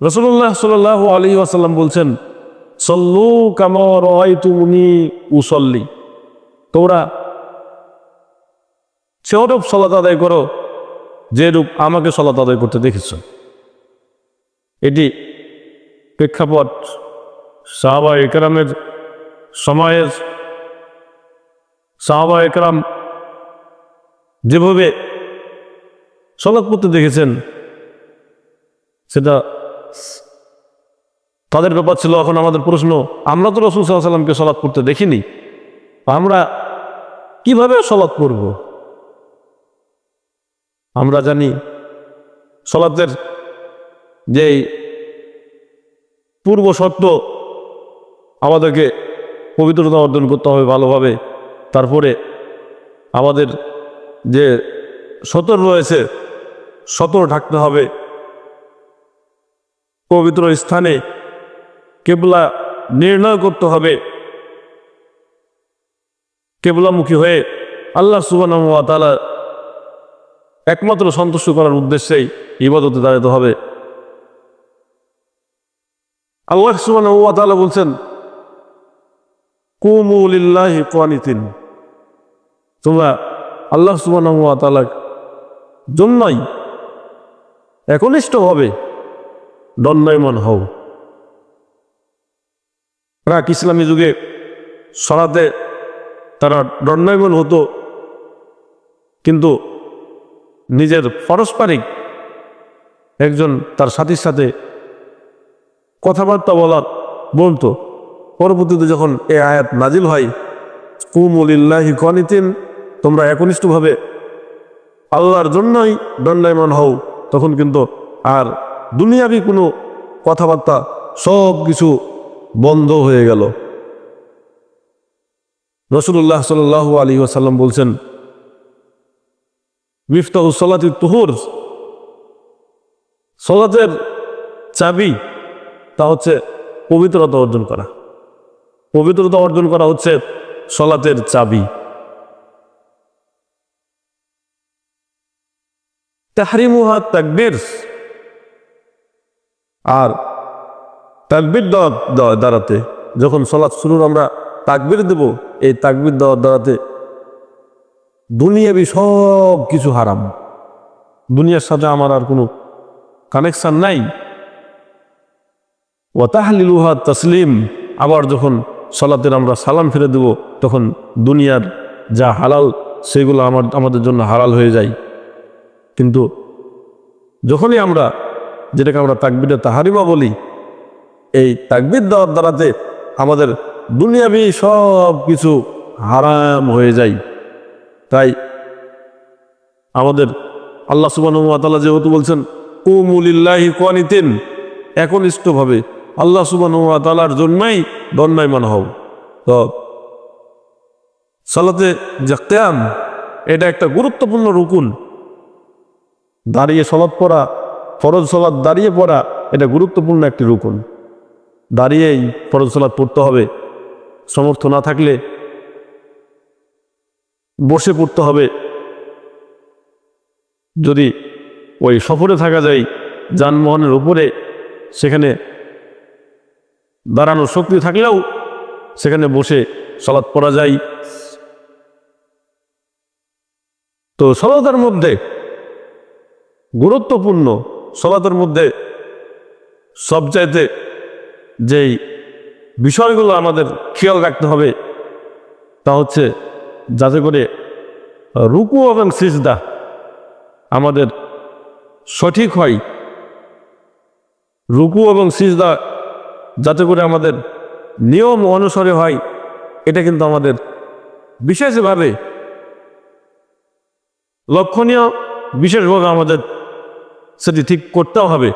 রসুল্লাহ সাল আলী আসাল্লাম বলছেন, সল্লু কামর তুমনি উসল্লি। তোমরা সেরূপ সলাত আদায় করো যে রূপ আমাকে সলাত আদায় করতে দেখেছ। এটি প্রেক্ষাপট সাহাবা একরামের সময়ের সাহাবা একরাম যেভাবে সলাৎ করতে দেখেছেন, সেটা তাদের ব্যাপার ছিল এখন আমাদের প্রশ্ন, আমরা তো রসুল সাল্লামকে সলাৎ করতে দেখিনি, আমরা কীভাবে সলাৎ করব আমরা জানি সলাতের যে পূর্ব শর্ত, আমাদেরকে পবিত্রতা অর্জন করতে হবে ভালোভাবে, তারপরে আমাদের যে সতর রয়েছে, সতর ঢাকতে হবে। পবিত্র স্থানে কেবলা নির্ণয় করতে হবে। কেবলামুখী হয়ে আল্লাহ সুবান তালা একমাত্র সন্তুষ্ট করার উদ্দেশ্যেই ইবাদতে দাঁড়াতে হবে। আল্লাহ সুবান তালা বলছেন কুমুলিল্লাহি কোয়ানিতিন তোমরা আল্লাহ সুবান তালার জন্যই একনিষ্ঠ হবে। দণ্ডায়মান হও। প্রাক ইসলামী যুগে সরাতে তারা দণ্ডায়মান হতো, কিন্তু নিজের পারস্পরিক একজন তার সাথীর সাথে কথাবার্তা বলার বলতো পরবর্তীতে যখন এ আয়াত নাজিল হয় কুমুলিল্লাহি কনিতিন, তোমরা একনিষ্ঠভাবে আল্লাহর জন্যই দণ্ডায়মান হও, তখন কিন্তু আর দুনিয়াবি কোনো কথাবার্তা সব কিছু বন্ধ হয়ে গেল। রসুল্লাহ সাল আলী আসাল্লাম বলছেন, মিফতাহ সলাতি তুহুর। সলাতের চাবি তা হচ্ছে পবিত্রতা অর্জন করা। পবিত্রতা অর্জন করা হচ্ছে সলাতের চাবি। তাহরিমুহা তাকবির। আর তাকবির দেওয়ার দেওয়া দ্বারাতে, যখন সলাৎ শুরুর আমরা তাকবির দেব, এই তাকবির দেওয়ার দ্বারাতে দুনিয়াবি সব কিছু হারাম। দুনিয়ার সাথে আমার আর কোনো কানেকশান নাই। ও তাহলিলুহা তসলিম, আবার যখন সলাতের আমরা সালাম ফিরে দেব, তখন দুনিয়ার যা হালাল, সেগুলো আমার, আমাদের জন্য হালাল হয়ে যায়। কিন্তু যখনই আমরা যেটাকে আমরা তাকবিরে তাহারিমা বলি, এই তাকবির দেওয়ার দ্বারাতে আমাদের দুনিয়াবি সব কিছু হারাম হয়ে যায়। তাই আমাদের আল্লাহ সুবাহ যেহেতু বলছেন কুমুলিল্লাহি কোয়ানিতেন একনিষ্ঠভাবে আল্লাহ সুবাহ তালার জন্যই দণ্ডায়মান হও। তো সালাতে যে এটা একটা গুরুত্বপূর্ণ রুকুন। দাঁড়িয়ে সলাৎ পড়া ফরজ সলাদ দাঁড়িয়ে পড়া, এটা গুরুত্বপূর্ণ একটি রুকুন। দাঁড়িয়েই ফরজ সলাদ পড়তে হবে। সমর্থ না থাকলে বসে পড়তে হবে। যদি ওই সফরে থাকা যায়, যানবাহনের উপরে, সেখানে দাঁড়ানোর শক্তি থাকলেও সেখানে বসে সলাৎ পড়া যায়। তো সলাতের মধ্যে গুরুত্বপূর্ণ সলাতের মধ্যে সবচাইতে যেই বিষয়গুলো আমাদের খেয়াল রাখতে হবে, তা হচ্ছে যাতে করে রুকু এবং সিজদা আমাদের সঠিক হয়। রুকু এবং সিজদা যাতে করে আমাদের নিয়ম অনুসারে হয়, এটা কিন্তু আমাদের বিশেষভাবে লক্ষণীয়, বিশেষভাবে আমাদের সেটি ঠিক করতেও হবে।